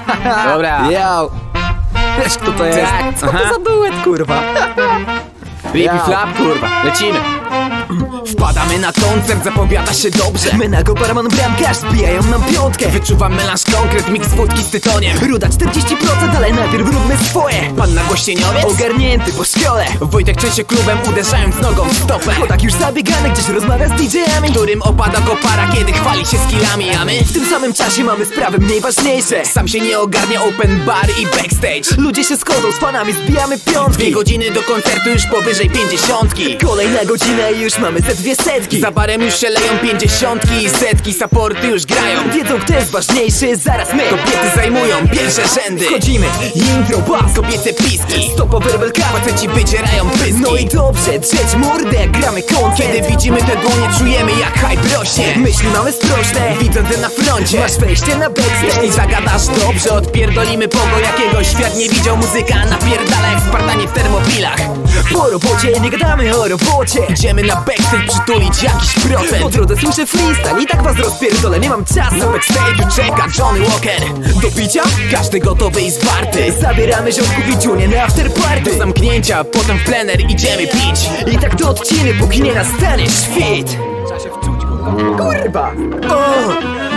Dobra. Yo! Wiesz kto to jest? Tak, Co aha. to za duet, kurwa? Flippy Ja. flap, kurwa. Lecimy. Wpadamy na koncert, zapowiada się dobrze. Menago, barman, bramkarz, zbijają nam piątkę. Wyczuwam melanż konkret, miks wódki z tytoniem. Ruda 40%, ale najpierw róbmy swoje. Pan na gościeniowiec Ogarnięty po szkole. Wojtek częściej klubem, uderzając nogą w stopę. Chodak już zabiegany, gdzieś rozmawia z DJ-ami. Którym opada kopara, kiedy chwali się skillami. A my W tym samym czasie mamy sprawy mniej ważniejsze. Sam się nie ogarnia open bar i backstage. Ludzie się schodzą, z panami zbijamy Dwie piątki godziny do koncertu już powyżej pięćdziesiątki. Kolejna godzina i już mamy ze dwie setki. Za barem już się leją pięćdziesiątki i setki. Supporty już grają. Wiedzą kto jest ważniejszy, zaraz my. Kobiety zajmują pierwsze rzędy. Wchodzimy, intro, bas, Kobiece piski. Stopo, werbel, kawa Faceci wydzierają pyski. No i dobrze, drzeć mordę, jak gramy koncert Kiedy widzimy te dłonie, czujemy jak hype rośnie. Myśli mamy sprośne Widzę na froncie. Masz wejście na backstage. Jeśli zagadasz dobrze, odpierdolimy pogo. Jakiegoś Świat nie widział muzyka, napierdala jak Spartanie w termopilach Po robocie nie gadamy o robocie. Idziemy na backstage przytulić jakiś Po procent drodze słyszę freestyle i tak was rozpierdolę, nie mam Na czasu backstage'u czeka Johnny Walker. Do picia? Każdy gotowy i zwarty. Zabieramy ziomków i ciunie na afterparty. Do zamknięcia, potem w plener idziemy pić. I tak do odciny, póki nie nastanie świt. Kurwa! O!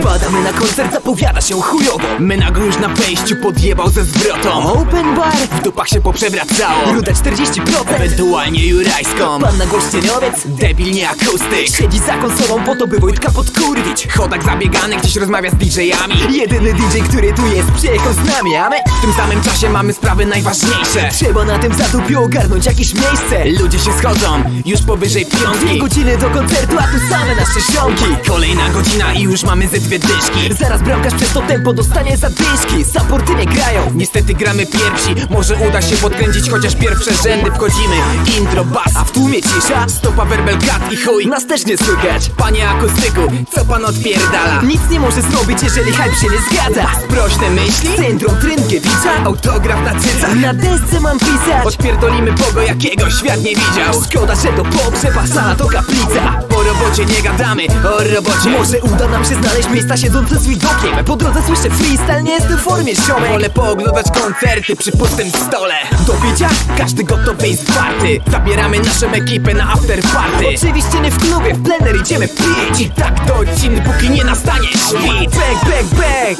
Wpadamy na koncert, zapowiada się chujowo. My na już na wejściu podjebał ze zwrotą. Open bar, W dupach się poprzewracało. Ruda 40% Ewentualnie jurajską. Pan na gościeniowiec Debil nie akustyk. Siedzi za konsolą po to, by Wojtka podkurwić. Chodak zabiegany gdzieś rozmawia z DJ-ami. Jedyny DJ, który tu jest, przyjechał z nami, a my W tym samym czasie mamy sprawy najważniejsze. Trzeba na tym zatupie ogarnąć jakieś miejsce. Ludzie się schodzą, już powyżej Dwie piątki godziny do koncertu, a tu same nasze ziomki Kolejna godzina i już mamy ze dwie dyszki. Zaraz bramkarz przez to tempo dostanie zadyszki Supporty nie grają. Niestety gramy pierwsi, może uda się podkręcić chociaż pierwsze rzędy. Wchodzimy, intro, bas, A w tłumie cisza, stopa, werbel, kat i chuj. Nas też nie słychać. Panie akustyku, co pan odpierdala? Nic nie może zrobić, jeżeli hype się nie zgadza. Prośne myśli? Syndrom Trynkiewicza. Autograf na cycach. Na desce mam pisać. Odpierdolimy pogo jakiego świat nie widział. Szkoda, że to pogrzeb, a sala to kaplica. Po robocie nie gadamy, o robocie Może uda nam się znaleźć miejsca siedzące z widokiem. Po drodze słyszę freestyle, nie jestem w formie ziomek. Wolę pooglądać koncerty przy pustym stole. Do picia? Każdy gotowy i zwarty. Zabieramy naszą ekipę na after party. Oczywiście nie w klubie, w plener idziemy pić. I tak do odciny, póki nie nastanie świt. Bang, bang,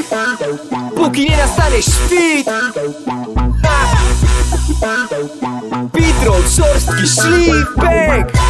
bang Póki nie nastanie świt! Beatroll, szorstki szlif, bang